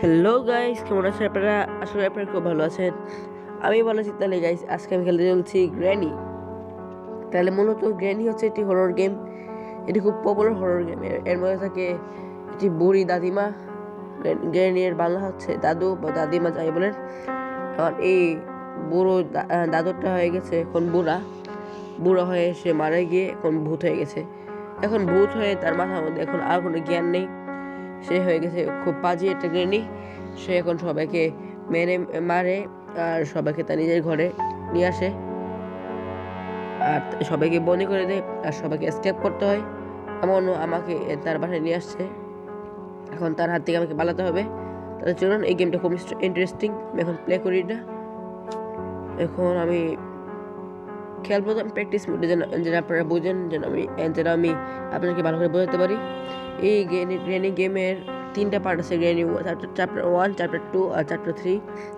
Hello guys কেমন আছেন আপনারা? আশা করি আপনারা খুব ভালো আছেন। আমি ভালো আছি। তাহলে গাইস আজকে আমি খেলতে চলছি গ্র্যানি তাহলে, মূলত গ্র্যানি হচ্ছে একটি হরর গেম এটি খুব পপুলার হরর গেম এর মধ্যে থাকে একটি বুড়ি দাদিমা। গ্র্যানি এর বাংলা হচ্ছে দাদু বা দাদিমা যাই বলেন। এখন এই বুড়ো দাদুরটা হয়ে গেছে এখন বুড়া। বুড়া হয়ে সে মারা গিয়ে এখন ভূত হয়ে গেছে। এখন ভূত হয়ে তার মাথার মধ্যে এখন আর কোনো জ্ঞান নেই। সে হয়ে গেছে, খুব পাজি একটা গৃহিণী। সে এখন সবাইকে মেরে, মারে আর সবাইকে তার নিজের ঘরে নিয়ে আসে। আর সবাইকে বনি করে দেয় আর সবাইকে স্কেপ করতে হয়। এমন আমাকে তার বাসায় নিয়ে আসছে। এখন তার হাত থেকে আমাকে পালাতে হবে। তাহলে চলুন, এই গেমটা খুব ইন্টারেস্টিং। আমি এখন প্লে করি এটা। এখন আমি খেলব তো প্র্যাকটিস মোডে যেন যেন আপনারা বুঝেন, যেন আমি যেন আমি আপনাকে ভালো করে বোঝাতে পারি। এই গ্রেনি গেমের তিনটা পার্ট আছে granny chapter chapter one chapter two আর চ্যাপ্টার থ্রি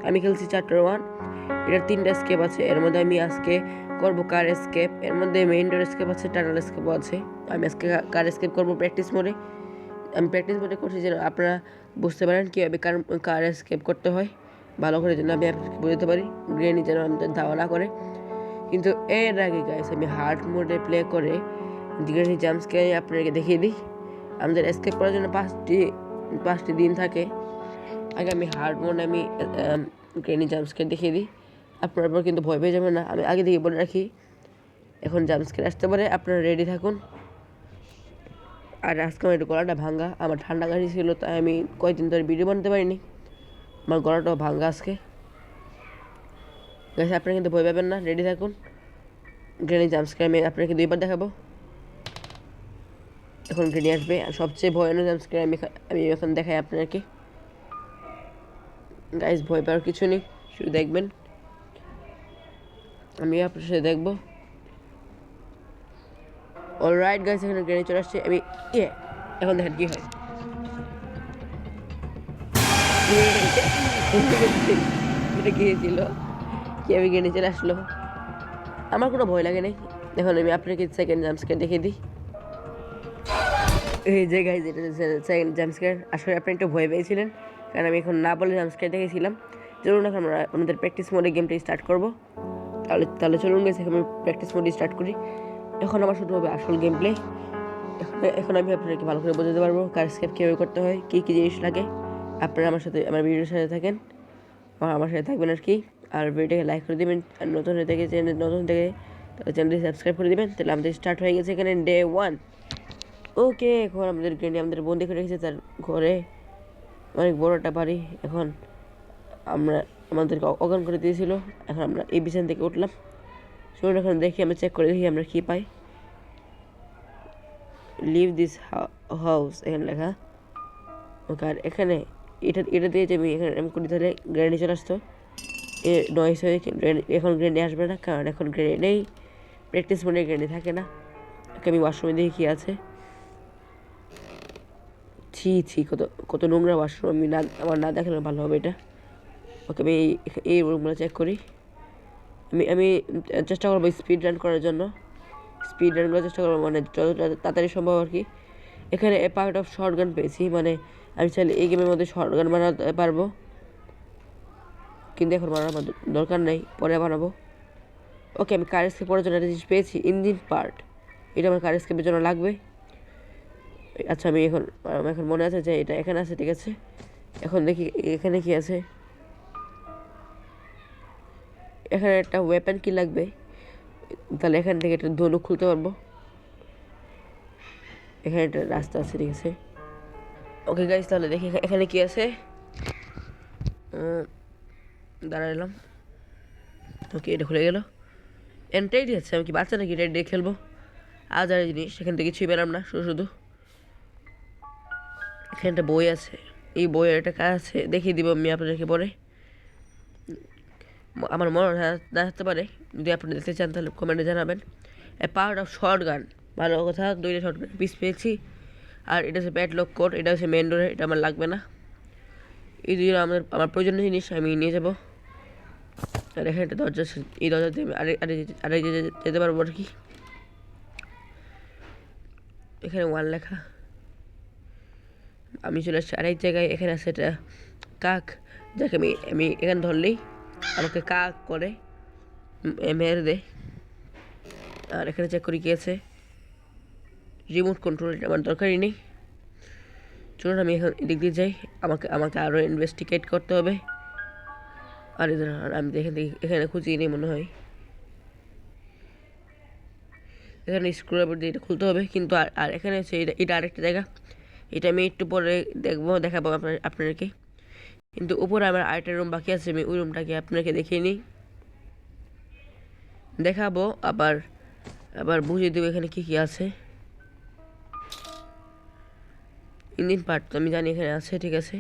আমি খেলছি চ্যাপ্টার ওয়ান এটার তিনটা স্কেপ আছে। এর মধ্যে আমি আজকে করব কার স্কেপ এর মধ্যে মেইন ডোর স্কেপ আছে টানাল স্কেপও আছে। আমি আজকে কার স্কেপ করব প্র্যাকটিস মোডে আমি প্র্যাকটিস মোডে করছি যেন আপনারা বুঝতে পারেন কীভাবে কার কার স্কেপ করতে হয়। ভালো করে যেন আমি আপনাকে বোঝাতে পারি। গ্রেনি যেন আমাদের ধাওয়া না করে। কিন্তু এর আগে গাইস আমি হার্ড মোডে প্লে করে গ্রেনি জাম্পসকে আপনাকে দেখিয়ে দিই। আমাদের এসকেপ করার জন্য পাঁচটি পাঁচটি দিন থাকে। আগে আমি হার্ড মোডে আমি গ্রেনি জাম্পসকে দেখিয়ে দিই। আপনার পর কিন্তু ভয় পেয়ে যাবেন না। আমি আগে থেকে বলে রাখি, এখন জাম্পসকে আসতে পারে। আপনারা রেডি থাকুন। আর আজকে আমার একটু গলাটা ভাঙ্গা। আমার ঠান্ডা গাড়ি ছিল, তাই আমি কয়েকদিন ধরে ভিডিও বানাতে পারিনি। আমার গলাটাও ভাঙ্গা আজকে। গাছ আপনারা কিন্তু ভয় পাবেন না। রেডি থাকুন। গ্রেনি জাম্পসকে আমি আপনাকে দুইবার দেখাবো। এখন গ্রেনি আসবে। আর সবচেয়ে ভয়ানক জাম্পস্কার আমি আমি এখন দেখাই আপনাকে। গাইস ভয় পাওয়ার কিছু নেই। শুধু দেখবেন। আমি আপনার সাথে দেখব। অলরাইট গাইস এখানে গ্রেনি চলে আসছে। আমি ইয়ে এখন দেখেন কি হয়। এটা কি কি আমি গ্রেনি চলে আসলো? আমার কোনো ভয় লাগে নাই। এখন আমি আপনাকে সেকেন্ড জাম্পস্কার দেখিয়ে দিই। এই যে গাইজ এটা সেকেন্ড জাম্পস্কার আসলে আপনি একটু ভয় পেয়েছিলেন, কারণ আমি এখন না বলে জাম্পস্কার দেখেছিলাম চলুন এখন আমরা আমাদের প্র্যাকটিস মোডে গেমটা স্টার্ট করব। তাহলে তাহলে চলুন গেছে আমি প্র্যাকটিস মোডে স্টার্ট করি। এখন আমার শুরু হবে আসল গেম প্লে এখন এখন আমি আপনাকে ভালো করে বোঝাতে পারব কার স্কেপ কীভাবে করতে হয়, কী কী জিনিস লাগে। আপনারা আমার সাথে, আমার ভিডিওর সাথে থাকেন। আমার সাথে থাকবেন আর কি। আর ভিডিওটাকে লাইক করে দেবেন। আর নতুন হয়ে থেকে চ্যানেল নতুন থেকে চ্যানেলটি সাবস্ক্রাইব করে দেবেন। তাহলে আমাদের স্টার্ট হয়ে গেছে এখানে ডে ওয়ান ওকে এখন আমাদের গ্রেনি আমাদের বন্দি করে রেখেছে তার ঘরে। অনেক বড় একটা বাড়ি। এখন আমরা, আমাদেরকে অ- অজ্ঞান করে দিয়েছিল। এখন আমরা এই বিছান থেকে উঠলাম। শুনুন এখন দেখি, আমরা চেক করে দেখি আমরা কী পাই। লিভ দিস হাউস এখানে লেখা। ওকে আর এখানে এটা এটা দিয়ে যে আমি এখানে আমি করি তাহলে গ্রেনি চলে আসতো। এ নয়েস হয়ে এখন গ্রেনে আসবে না, কারণ এখন গ্রেনি নেই। প্র্যাকটিস মনে গ্রেনে থাকে না। ওকে, আমি ওয়াশরুমে দেখি কী আছে। ছি ছি, কত কত নোংরা ওয়াশরুম আমি না, আমার না দেখালে ভালো হবে এটা। ওকে, আমি এই রুমগুলো চেক করি। আমি আমি চেষ্টা করব স্পিড রান করার জন্য। স্পিড রানগুলো চেষ্টা করব মানে যতটা তাড়াতাড়ি সম্ভব আর কি। এখানে পার্ট অফ শর্ট গান পেয়েছি মানে আমি চাইলে এই গেমের মধ্যে শর্ট গান বানাতে পারব। কিন্তু এখন বানাবার দ- দরকার নেই, পরে বানাবো। ওকে, আমি কার স্কেপ করার জন্য একটা জিনিস পেয়েছি ইঞ্জিন পার্ট এটা আমার কার স্কেপের জন্য লাগবে। আচ্ছা আমি এখন আমার এখন মনে আছে যে এটা এখানে আছে, ঠিক আছে? এখন দেখি এখানে কি আছে। এখানে একটা ওয়েপেন কি লাগবে? তাহলে এখান থেকে একটা ধনুক খুলতে পারব। এখানে একটা রাস্তা আছে, ঠিক আছে? ওকে গাইজ তাহলে দেখি এখানে কি আছে? দাঁড়ালাম ওকে, এটা খুলে গেল। এনটাই আছে, আমি কি বাচ্চা নাকি? এটা দিয়ে খেলব। আর জিনিস সেখান থেকে কিছুই পেলাম না, শুধু শুধু। এখানে একটা বই আছে। এই বইয়ের একটা কাজ আছে, দেখিয়ে দিব আমি আপনাদেরকে পরে। আমার মনে থাকতে পারে। যদি আপনি দেখতে চান তাহলে কমেন্টে জানাবেন। পার্ট অফ শর্ট গান ভালো কথা, দুইটা শর্ট গান পিস পেয়েছি। আর এটা হচ্ছে ব্যাট লক কোড এটা হচ্ছে মেন ডোরে এটা আমার লাগবে না। এই দুটো আমাদের, আমার প্রয়োজনীয় জিনিস, আমি নিয়ে যাব। আর এখানে একটা দরজা এই দরজা দিয়ে আরেক আরেক যেতে- পারব আর কি। এখানে ওয়ান লেখা। আমি চলে আসছি আরেক জায়গায়। এখানে আছে এটা কাক, যাকে আমি আমি এখানে ধরলেই আমাকে কাক করে মেরে দেয়। আর এখানে চেক করি কি আছে। রিমোট কন্ট্রোল আমার দরকারই নেই। চলুন আমি এখন এদিক দিয়ে যাই। আমাকে আমাকে আরও ইনভেস্টিগেট করতে হবে। আর আমি এখান থেকে এখানে খুঁজিয়ে নিই মনে হয়। এখানে স্ক্রুড্রাইভার দিয়ে এটা খুলতে হবে, কিন্তু আর আর এখানে হচ্ছে এটা এটা আরেকটা জায়গা। এটা আমি একটু পরে দেখব, দেখাবো আপনার, আপনাদেরকে। কিন্তু উপরে আমার আরেকটা রুম বাকি আছে, আমি ওই রুমটাকে আপনাকে দেখিয়ে নিই। দেখাবো, আবার আবার বুঝিয়ে দেবো এখানে কী কী আছে। ইঞ্জিন পার্ট তো আমি জানি এখানে আছে, ঠিক আছে।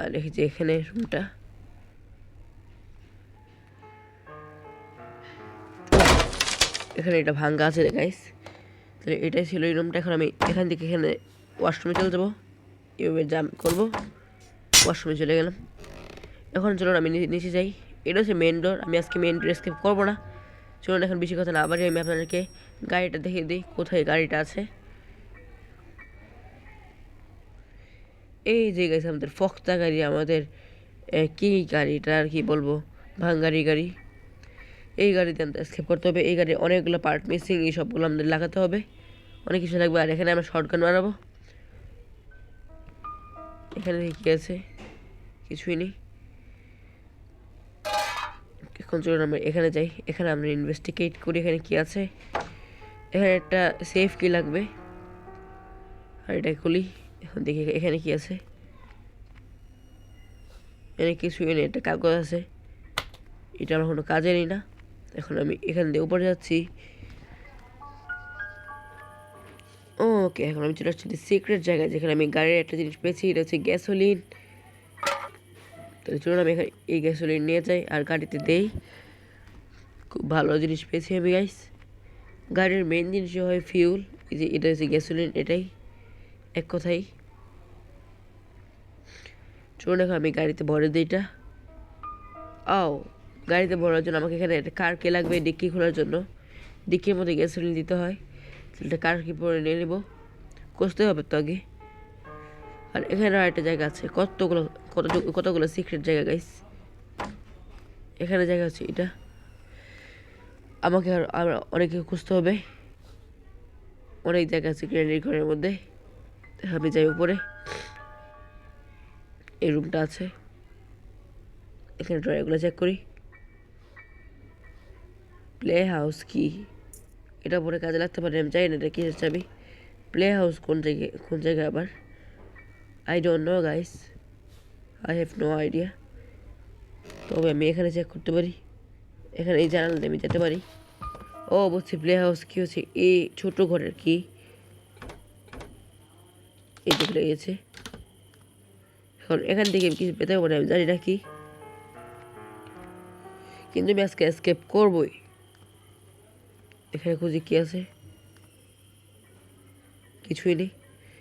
আর দেখেছি এখানে রুমটা এখানে এটা ভাঙ্গা আছে গাইস তাহলে এটাই ছিল এই রুমটা এখন আমি এখান থেকে এখানে ওয়াশরুমে চলে যাব। এভাবে জাম করব। ওয়াশরুমে চলে গেলাম। এখন চলুন আমি নিচে যাই। এটা হচ্ছে মেন ডোর আমি আজকে মেন ডোর স্কেপ করব না। চলুন এখন বেশি কথা না আবারই আমি আপনাদেরকে গাড়িটা দেখিয়ে দিই। কোথায় গাড়িটা আছে। এই যে গেছে আমাদের ফক্তা গাড়ি, আমাদের কি গাড়িটা আর কি বলব? ভাঙ্গারি গাড়ি। এই গাড়িতে আমাদের স্কেপ করতে হবে। এই গাড়ির অনেকগুলো পার্ট মিসিং এই সবগুলো আমাদের লাগাতে হবে। অনেক কিছু লাগবে। আর এখানে আমরা শর্ট শর্টগান বানাবো। এখানে কি আছে? কিছুই নেই। এখন চলুন আমরা এখানে যাই। এখানে আমরা ইনভেস্টিগেট করি এখানে কি আছে। এখানে একটা সেফ কি লাগবে। আর এটা খুলি। এখন দেখি এখানে কি আছে। এখানে কিছুই নেই একটা কাগজ আছে। এটা আমার কোনো কাজেরই না। এখন আমি এখান দিয়ে উপরে যাচ্ছি। ওকে এখন আমি চলে আসছি সিক্রেট জায়গায় যেখানে আমি গাড়ির একটা জিনিস পেয়েছি। এটা হচ্ছে গ্যাসোলিন তাহলে চলুন আমি এখানে এই গ্যাসোলিন নিয়ে যাই আর গাড়িতে দেই। খুব ভালো জিনিস পেয়েছি আমি গাইস গাড়ির মেন জিনিস হয় ফিউল এই যে এটা হচ্ছে গ্যাসোলিন এটাই। এক কথাই। চলুন এখন আমি গাড়িতে ভরে দিই এটা। আও, গাড়িতে ভরার জন্য আমাকে এখানে একটা কার কে লাগবে, ডিক্কি খোলার জন্য। ডিক্কির মধ্যে গ্যাসোলিন দিতে হয় সেটা কার কি পরে নিয়ে নেব? কষতে হবে তো আগে। আর এখানে আর একটা জায়গা আছে, কতগুলো কত কতগুলো সিক্রেট জায়গা গাইস এখানে জায়গা আছে এটা। আমাকে আর অনেকে খুঁজতে হবে। অনেক জায়গা আছে গ্র্যান্ডের ঘরের মধ্যে। আমি যাই উপরে। এই রুমটা আছে। এখানে ড্রয়ারগুলো চেক করি। প্লে হাউস কি? এটা পরে কাজে লাগতে পারে, আমি জানি না এটা কিসের চাবি প্লে হাউস কোন জায়গায় কোন জায়গায় আবার? I don't know guys I have no idea তবে আমি এখানে চেক করতে পারি। এখানে এই জানালাতে আমি যেতে পারি। ও বুঝছি প্লে হাউস কী হচ্ছে? এই ছোট ঘরের কি? এই দিকে লেগেছে। এখন এখান থেকে আমি কিছু পেতে পারি আমি জানি না কি। কিন্তু আমি আজকে স্কেপ করবই। এখানে খুঁজি কি আছে? কিছুই নেই।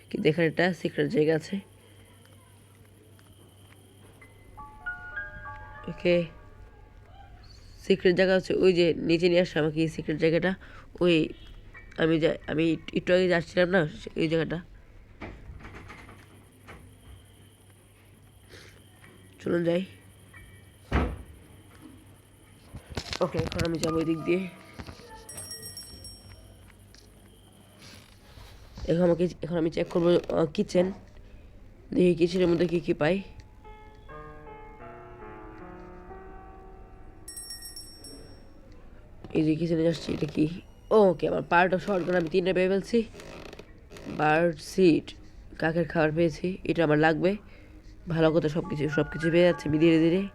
কিন্তু এখানে একটা সিক্রেট জায়গা আছে। ওকে। সিক্রেট জায়গা হচ্ছে ওই যে নিচে নিয়ে আসছে আমাকে এই সিক্রেট জায়গাটা। ওই আমি যা, আমি একটু আগে যাচ্ছিলাম না ওই জায়গাটা। চলুন যাই। ওকে, এখন আমি যাব ওই দিক দিয়ে। এখন আমাকে, এখন আমি চেক করব কিচেন দেখি কিচেনের মধ্যে কী কী পাই। এই যে কিচেনে যাচ্ছি, এটা কি? ওকে আমার পার্ট অফ শর্টগান, আমি তিনটা পেয়ে ফেলছি। বার্ড সিট কাকের খাবার পেয়েছি, এটা আমার লাগবে। ভালো কথা সব কিছু সব কিছু পেয়ে যাচ্ছে ধীরে ধীরে।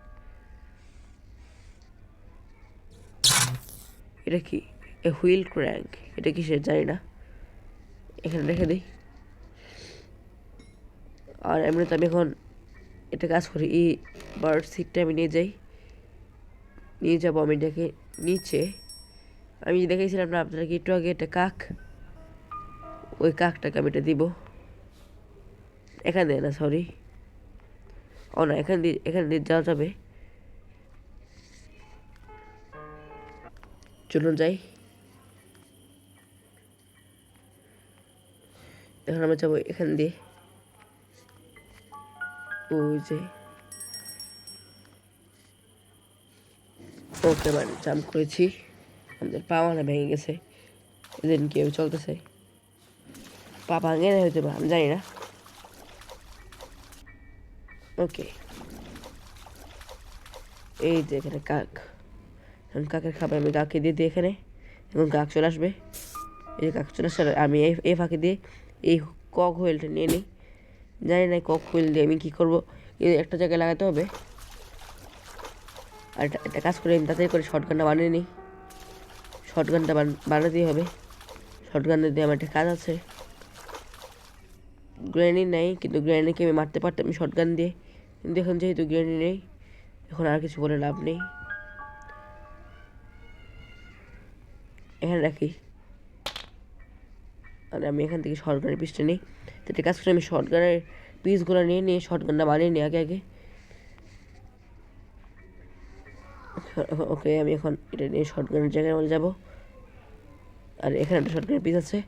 এটা কি? এ হুইল ক্র্যাঙ্ক, এটা কিসের জানি না। এখানে রেখে দিই। আর এমনিতে আমি এখন এটা কাজ করি, এই বার্ড সিটটা আমি নিয়ে যাই। নিয়ে যাব আমি এটাকে নিচে। আমি দেখেছিলাম না, আপনারা কি একটু আগে একটা কাক? ওই কাকটাকে আমি এটা দিব। এখান না সরি ও না এখান দিয়ে এখান দিয়ে যাওয়া যাবে। চলুন যাই। এখন আমরা যাব এখান দিয়ে। ওই যে। ওকে মানে জাম্প করেছি। আমাদের পা মানে ভেঙে গেছে। এদিন কেউ চলতেছে? পা ভাঙে না হয়তো বা, আমি জানি না। ওকে এই যে এখানে কাক। এখন কাকের খাবার আমি কাকে দিয়ে দিই এখানে। এখন কাক চলে আসবে। এই যে কাক চলে আসার আমি এই এই ফাঁকে দিয়ে এই কক হুইলটা নিয়ে নিই। জানি না কক হুইল দিয়ে আমি কী করব। একটা জায়গায় লাগাতে হবে। আর একটা কাজ করে আমি তাড়াতাড়ি করে শর্ট গানটা বানিয়ে নিই। শর্ট গানটা বানাতেই হবে। শর্ট গানটা দিয়ে আমার একটা কাজ আছে। গ্রেনি নেই, কিন্তু গ্রেনিকে আমি মারতে পারতাম শর্ট গান দিয়ে। এখন যেহেতু গ্রেনি নেই, এখন আর কিছু বলে লাভ নেই। এখানে রাখি। আর আমি এখান থেকে শর্ট গানের পিসটা নিই। তো একটা কাজ করে আমি শর্টগানের পিসগুলো নিয়ে নিয়ে শর্ট গানটা বানিয়ে নিই আগে আগে। ওকে, আমি এখন এটা নিয়ে শর্টগানের জায়গায় মধ্যে যাব। আর এখানে একটা শর্ট গানের পিস আছে।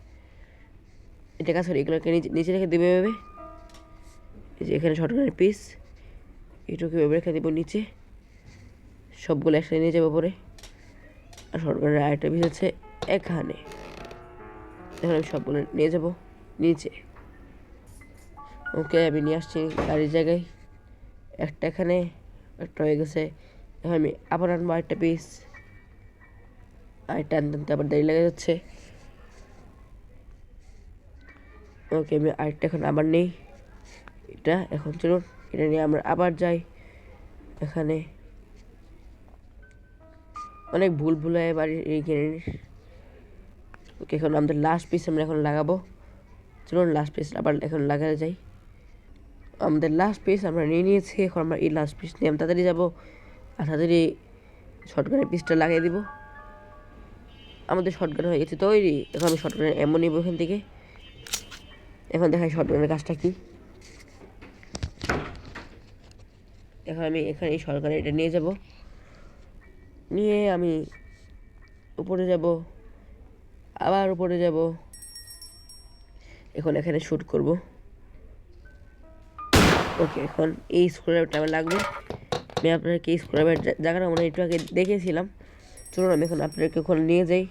এটা কাজ করে এগুলোকে নিচে রেখে দেবে এভাবে। এই যে এখানে শর্ট গানের পিস এটুকু এভাবে রেখে দেবো নিচে। সবগুলো একসাথে নিয়ে যাব পরে। আর গানের আরেকটা পিস এখানে। এখন আমি সবগুলো নিয়ে যাব নিচে। ওকে আমি নিয়ে আসছি গাড়ির জায়গায়। একটা এখানে, একটা হয়ে গেছে। এখন আমি আবার আনব আরেকটা পিস আরেকটা আনতে আনতে আবার দেরি লেগে যাচ্ছে। ওকে আমি আরেকটা এখন আবার নেই। এটা এখন চলুন। এটা নিয়ে আমরা আবার যাই এখানে। অনেক ভুল ভুল হয় বাড়ির এই গ্রেনির ওকে, এখন আমাদের লাস্ট পিস আমরা এখন লাগাবো। চলুন লাস্ট পিস আবার এখন লাগাতে যাই। আমাদের লাস্ট পিস আমরা নিয়ে নিয়েছি, এখন আমরা এই লাস্ট পিস নিয়ে আমি তাড়াতাড়ি যাব আর তাড়াতাড়ি শর্টগানের পিসটা লাগিয়ে দিব। আমাদের শর্টগান হয়ে গেছে তৈরি। এখন আমি শর্টগানের এমন নিব এখান থেকে। এখন দেখাই শর্টগানের কাজটা কি। এখন আমি এখানে সরকারে এটা নিয়ে যাব। নিয়ে আমি উপরে যাব, আবার উপরে যাব। এখন এখানে শ্যুট করব। ওকে এখন এই স্ক্রুড্রাইভারটা আমার লাগবে। আমি আপনাদেরকে এই স্ক্রুড্রাইভার জায়গাটা মনে হয় একটু আগে দেখেছিলাম। চলুন আমি এখন আপনাদেরকে ওখানে নিয়ে যাই।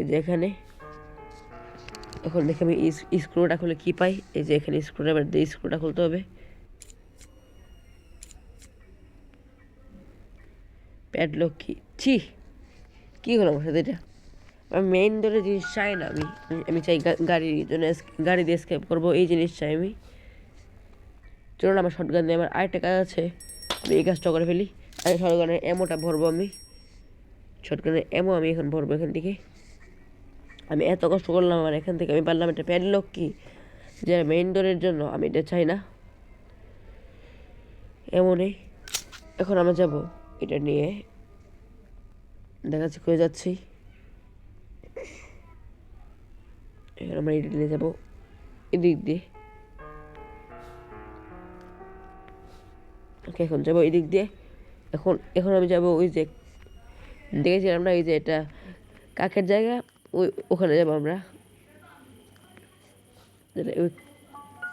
এই যে এখানে। এখন দেখে আমি স্ক্রুটা খুলে কী পাই? এই যে এখানে স্ক্রুড্রাইভার দিয়ে স্ক্রুটা খুলতে হবে। প্যাডলক কি ছি, কী হলো আমার সাথে এটা? আমি মেইন ধরে জিনিস চাই না আমি। আমি চাই গাড়ির জন্য গাড়ি দিয়ে স্কেপ করব, এই জিনিস চাই আমি। চলুন, আমার শর্টগান দিয়ে আমার আরেকটা কাজ আছে। আমি এই কাজটা করে ফেলি। আর শর্টগানের এমোটা ভরবো আমি। শর্টগানের এমো আমি এখন ভরবো এখান থেকে। আমি এত কষ্ট করলাম আমার এখান থেকে আমি পারলাম একটা প্যাডলক লক্ষ্মী যে মেইন ডোরের জন্য আমি এটা চাই না। এমনই এখন আমরা যাব এটা নিয়ে। দেখাচ্ছি করে যাচ্ছি? এখন আমরা এটা নিয়ে যাব। এদিক দিয়ে। ওকে এখন যাব এদিক দিয়ে। এখন এখন আমি যাব ওই যে দেখেছিলাম না ওই যে এটা কাকের জায়গা? ওই, ওখানে যাব আমরা।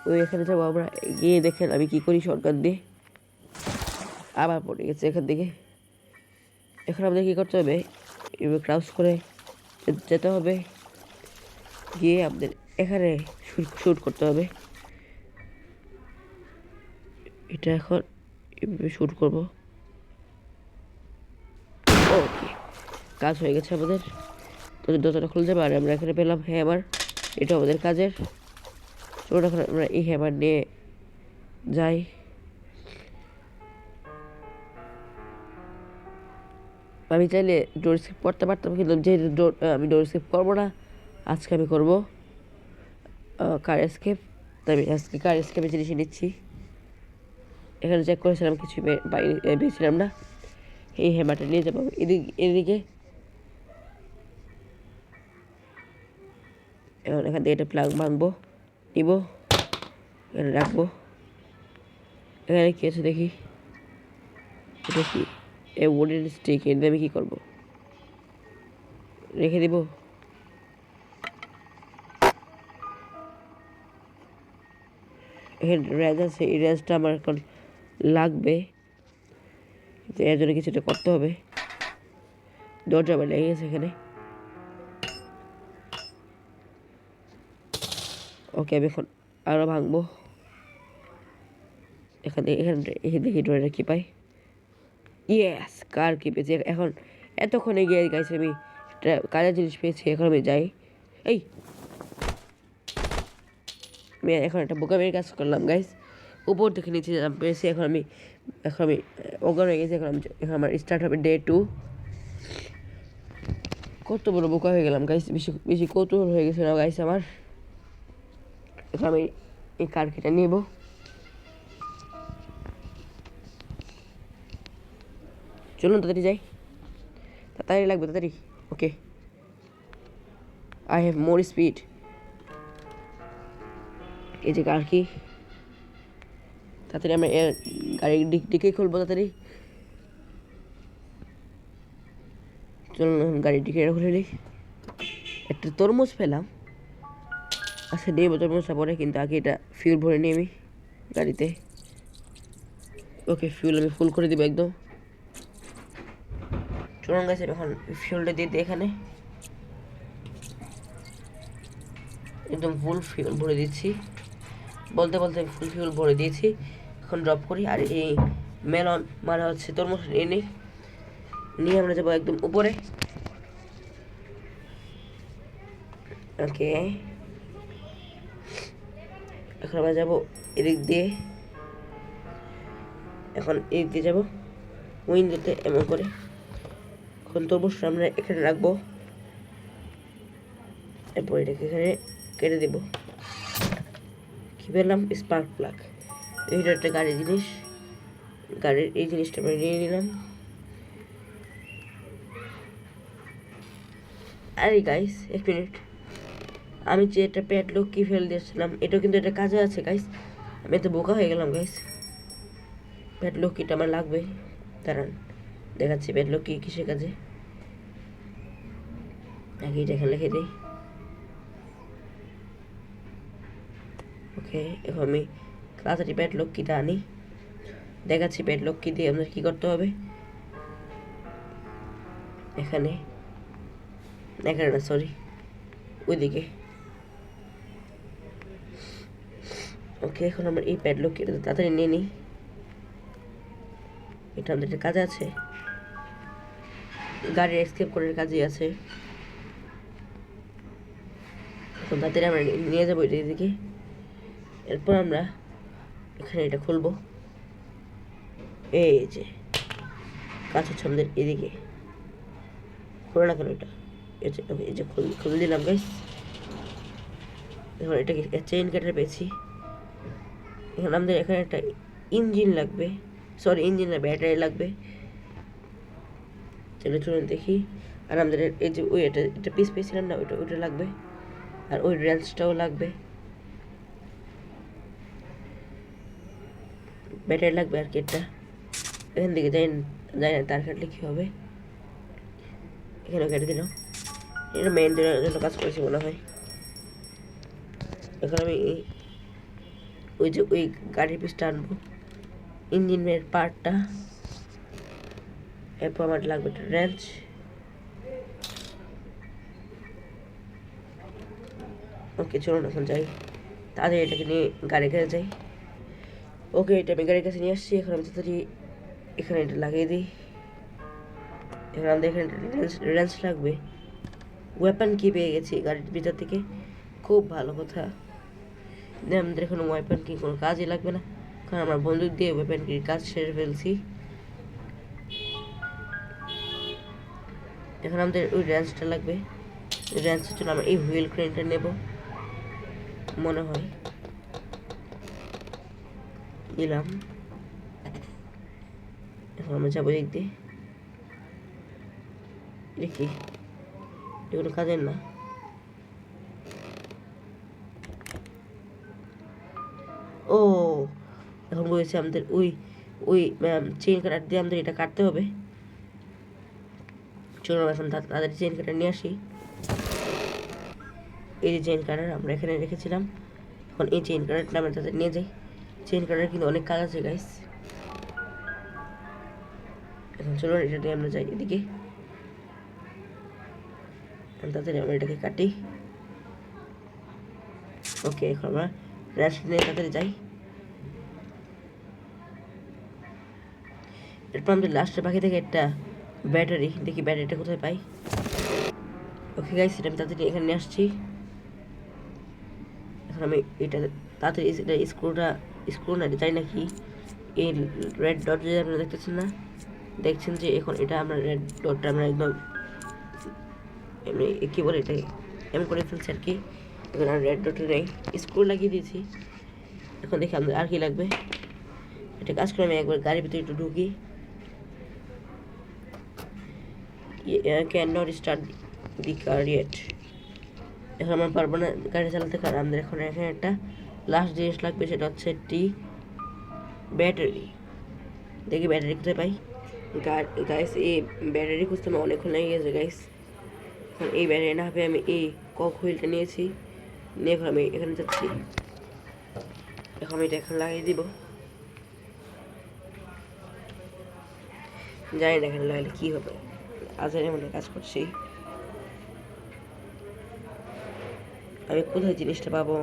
ওই এখানে যাব আমরা। গিয়ে দেখেন আমি কী করি সরকার দিয়ে। আবার পড়ে গেছে এখান থেকে। এখন আমাদের কী করতে হবে? এবার ক্রাউস করে যেতে হবে। গিয়ে আমাদের এখানে শ্যুট করতে হবে। এটা এখন এভাবে শ্যুট করব। ওকে কাজ হয়ে গেছে আমাদের। তো দরজাটা খুলে যাবে আর আমরা এখানে পেলাম হ্যামার এটা আমাদের কাজের। চলুন এখন আমরা এই হ্যামার নিয়ে যাই। আমি চাইলে ডোর স্কিপ করতে পারতাম, কিন্তু যেহেতু ডোর আমি ডোর স্কিপ করব না, আজকে আমি করব কার স্কেপ তাই আমি আজকে কার স্কেপে জিনিস নিচ্ছি এখানে চেক করেছিলাম কিছু পেয়েছিলাম না। এই হ্যামারটা নিয়ে যাব এদিকে এদিকে। এখন এখান থেকে একটা প্লাগ ভাঙবো, নিব, এখানে রাখব। এখানে কী আছে দেখি? এটা কি? এ উডেন স্টিক এর আমি কী করব? রেখে দিব? রেঞ্জ আছে, এই রেঞ্জটা আমার এখন লাগবে। তো এর জন্য কিছুটা করতে হবে। দরজা আমার লেগে গেছে এখানে। ওকে, আমি এখন আরও ভাঙবো। এখানে এখানে এখানে দেখি ডোরে কি পাই? ইয়েস কার কি পেয়েছি? এখন এতক্ষণে গিয়ে গাইছে আমি কাজের জিনিস পেয়েছি, এখন আমি যাই। এই! আমি এখন একটা বোকামের কাজ করলাম গাইস উপর থেকে নিচে পেরেছি এখন আমি এখন আমি অজ্ঞান হয়ে গেছি, এখন আমি, এখন আমার স্টার্ট হবে ডে টু কত বড় বোকা হয়ে গেলাম গাইস বেশি বেশি কৌতূহল হয়ে গেছে না গাইস আমার। এখন আমি এই কার কেটে নেব? চলুন তাড়াতাড়ি যাই। তাড়াতাড়ি লাগবে, তাড়াতাড়ি। Okay I have more speed এই যে কার কি? তাড়াতাড়ি আমরা গাড়ির দিক খুলবো তাড়াতাড়ি। চলুন গাড়ির দিকে খুলে নিই। একটা তরমুজ পেলাম। আচ্ছা নেব তরমুজটা পরে, কিন্তু আগে এটা ফিউল ভরে নিই আমি গাড়িতে। ওকে ফিউল আমি ফুল করে দিব একদম। চলুন গেছে এখন ফিউলটা দিয়ে দিই এখানে। একদম ফুল ফিউল ভরে দিচ্ছি। বলতে বলতে ফুল ফিউল ভরে দিয়েছি। এখন ড্রপ করি। আর এই মেলন মানে হচ্ছে তরমুজ নিয়ে নিয়ে আমরা যাব একদম উপরে। ওকে এখন আমরা যাব এদিক দিয়ে। এখন এদিক দিয়ে যাব। উইন্ডোতে এমন করে। এখন তরমুজটা আমরা এখানে রাখব। এরপর এটাকে এখানে কেটে দেবো। কি পেলাম? স্পার্ক প্লাগ এইটা একটা গাড়ির জিনিস। গাড়ির এই জিনিসটা আমরা নিয়ে নিলাম। আরে গাইস এক মিনিট আমি যে একটা প্যাড লোক কি ফেল দিয়েছিলাম, এটাও কিন্তু একটা কাজে আছে গাইস আমি তো বোকা হয়ে গেলাম গাইস প্যাড লোক কিটা আমার লাগবে দাঁড়ান, দেখাচ্ছি প্যাড লোক কি কিসের কাজে। এটা এখানে লিখে দিই ওকে, এখন আমি তাড়াতাড়ি প্যাড লোক কিটা আনি। দেখাচ্ছি প্যাড লোক কি দিয়ে আমাদের কী করতে হবে? এখানে এখানে না সরি ওইদিকে। ওকে, এখন আমরা এই প্যাডলক কেটে তাড়াতাড়ি নিয়ে নিই। এটা আমাদের কাজ আছে। গাড়ির এক্সকেপ করার কাজই আছে। এখন তাড়াতাড়ি আমরা নিয়ে যাব এটা এদিকে। এরপর আমরা এখানে এটা খুলবো। এই যে কাজ হচ্ছে আমাদের এদিকে। খোলো না কেন এটা? এই যে খুলে দিলাম গাইস এখন এটাকে চেইন কাটার পেয়েছি। এখন আমাদের এখানে একটা ইঞ্জিন লাগবে। সরি ইঞ্জিন না ব্যাটারি লাগবে। চলো চলুন দেখি। আর আমাদের এই যে ওই এটা এটা পিস পেয়েছিলাম না, ওইটা ওইটা লাগবে। আর ওই রেঞ্জটাও লাগবে ব্যাটারি লাগবে আর কি এটা এখান থেকে যাই যাই না তার কাটলে কী হবে এখানে কেটে দিলাম এটা মেন জন্য কাজ করেছি মনে হয় এখন আমি এই- ওই যে ওই গাড়ির পিসটা আনব ইঞ্জিনের পার্টটা এরপর আমার লাগবে একটা রেঞ্চ ওকে চলুন এখন যাই। তাদের এটাকে নিয়ে গাড়ি কাছে যাই। ওকে, এটা আমি গাড়ির কাছে নিয়ে আসছি, এখন আমি তাড়াতাড়ি এখানে এটা লাগিয়ে দিই। এখন আমাদের এখানে রেঞ্চ লাগবে। ওয়েপন কি পেয়ে গেছি গাড়ির ভিতর থেকে? খুব ভালো কথা। আমাদের এখন ওয়েপন কি কোনো কাজই লাগবে না। কারণ আমরা বন্দুক দিয়ে ওয়েপন কি কাজ সেরে ফেলছি। এখন আমাদের ওই রেঞ্চটা লাগবে। রেঞ্চের জন্য আমরা এই হুইল ক্রেনটা নেব। মনে হয়। নিলাম। এখন আমরা যাব দিয়ে। দেখি। এগুলো কাজের না। ও, এখন বলেছে আমাদের ওই ওই চেইন কাটার দিয়ে আমাদের এটা কাটতে হবে। চলো আমরা এখন তাদের চেইন কাটার নিয়ে আসি। এই যে চেন কাটার আমরা এখানে রেখেছিলাম। এখন এই চেইন কাটারটা আমরা তাদের নিয়ে যাই। চেঞ্জ কাটার কিন্তু অনেক কাজ আছে গাইস এখন চলুন, এটা দিয়ে আমরা যাই এদিকে। তাড়াতাড়ি আমরা এটাকে কাটি। ওকে এখন আমরা র্যাশ নিয়ে তাড়াতাড়ি যাই। এরপর আমাদের লাস্টের বাকি থেকে একটা ব্যাটারি দেখি ব্যাটারিটা কোথায় পাই। ওকে গাইস এটা আমি তাড়াতাড়ি এখানে নিয়ে আসছি। এখন আমি এটা তাড়াতাড়ি এটা স্ক্রুটা, স্ক্রু না, তাই নাকি? এই রেড ডট যে আপনারা দেখতেছেন না, দেখছেন যে এখন এটা আমরা রেড ডটটা আমরা একদম এমনি কী বলে এটা এমন করে ফেলছি আর কি। এখন আর রেড ডটে নেই, স্ক্রু লাগিয়ে দিয়েছি। এখন দেখি আমাদের আর কি লাগবে। এটা কাজ করে আমি একবার গাড়ির ভিতরে একটু ঢুকি। Can not start the car এখন আমরা পারব না গাড়ি চালাতে কারণ আমাদের এখন এখানে একটা লাস্ট জিনিস লাগবে, সেটা হচ্ছে একটি ব্যাটারি দেখি ব্যাটারি কোথায় পাই? গাইস এই ব্যাটারি খুঁজতে আমার অনেকক্ষণ লেগে গেছে গাইস এখন এই ব্যাটারি না হবে আমি এই কক হুইলটা নিয়েছি। নিয়ে এখন আমি এখানে যাচ্ছি। এখন আমি এটা এখন লাগিয়ে দিব। জানি না এখানে লাগালে কী হবে। আজারে মনে কাজ করছি। আমি কোথায় জিনিসটা পাবো?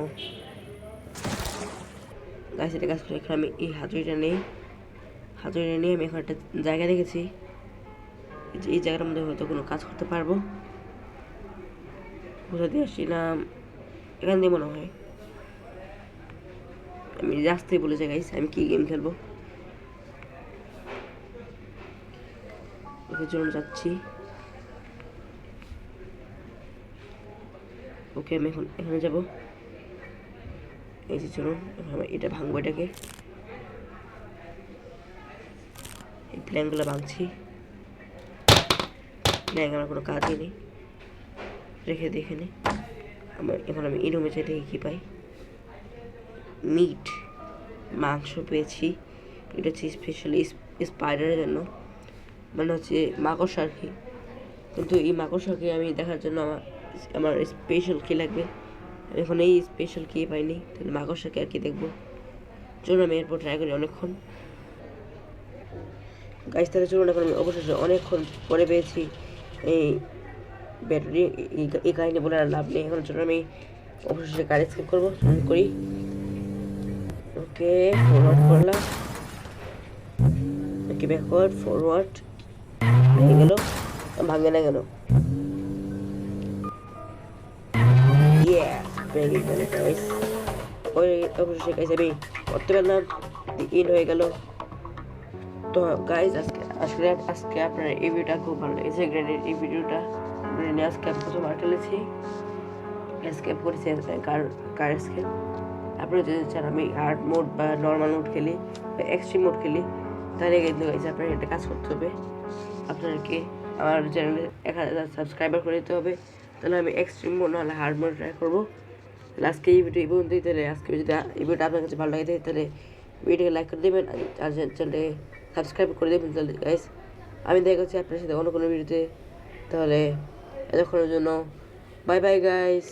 গাছ এটা করে এখানে আমি এই হাতুড়িটা নেই। হাতুড়িটা নিয়ে আমি এখন একটা জায়গা রেখেছি। যে এই জায়গার মধ্যে হয়তো কোনো কাজ করতে পারব। কোথা দিয়ে আসছিলাম এখান দিয়ে মনে হয়। আমি রাস্তায় বলে যাই গাইস আমি কি গেম খেলব? ওকে চলুন যাচ্ছি। ওকে আমি এখন এখানে যাব। এই যে চলুন আমি এটা ভাঙবো এটাকে। এই প্ল্যানগুলো ভাঙছি। প্ল্যান আমার কোনো কাজই নেই। রেখে দিই এখানে আমার এখন আমি এই রুমে চাই দেখি কী পাই। মিট মাংস পেয়েছি। এটা হচ্ছে স্পেশালি স্পাইডারের জন্য। মানে হচ্ছে মাকড়সা আর কি কিন্তু এই মাকড় মাকড়সাকে আমি দেখার জন্য আমার আমার স্পেশাল কী লাগবে। আমি এখন এই স্পেশাল কী পাইনি, তাহলে মাকড়সাকে আর কি দেখব? চলুন আমি এরপর ট্রাই করি অনেকক্ষণ। গাছ তাহলে চলুন এখন আমি অবশেষে অনেকক্ষণ পরে পেয়েছি এই ব্যাটারি এই কাহিনী বলে আর লাভ নেই। এখন চলুন আমি অবশেষে গাড়ি স্কিপ করব করি। ওকে ফরওয়ার্ড করলাম। ওকে ব্যাকওয়ার্ড ফরওয়ার্ড ভেঙে গেল, ভাঙে না গেল ভেঙে গেল গাইস ওই অবশেষে গাইস আমি করতে পারলাম ইন হয়ে গেল। তো গাইস আজকে আসলে আজকে আপনার এই ভিডিওটা খুব ভালো লেগেছে। গ্রেডের এই ভিডিওটা গ্রেডে আজকে আমি প্রথমবার খেলেছি স্কেপ করেছি কার কার স্কেপ আপনারা যদি চান আমি হার্ড মোড বা নর্মাল মোড খেলি বা এক্সট্রিম মোড খেলি, তাহলে কিন্তু গাইস আপনার একটা কাজ করতে হবে। আপনাদেরকে আমার চ্যানেলে এক হাজার সাবস্ক্রাইবার করে দিতে হবে। তাহলে আমি এক্সট্রিম নাহলে হার্ড মোড ট্রাই করব। আজকে এই ভিডিও এই পর্যন্তই, তাহলে আজকে যদি এই ভিডিওটা আপনার কাছে ভালো লাগে, তাহলে ভিডিওকে লাইক করে দেবেন, আর চ্যানেলে সাবস্ক্রাইব করে দেবেন, তাহলে গাইস আমি দেখা হচ্ছে আপনার সাথে অন্য কোনো ভিডিওতে তাহলে এতক্ষণের জন্য বাই বাই গাইস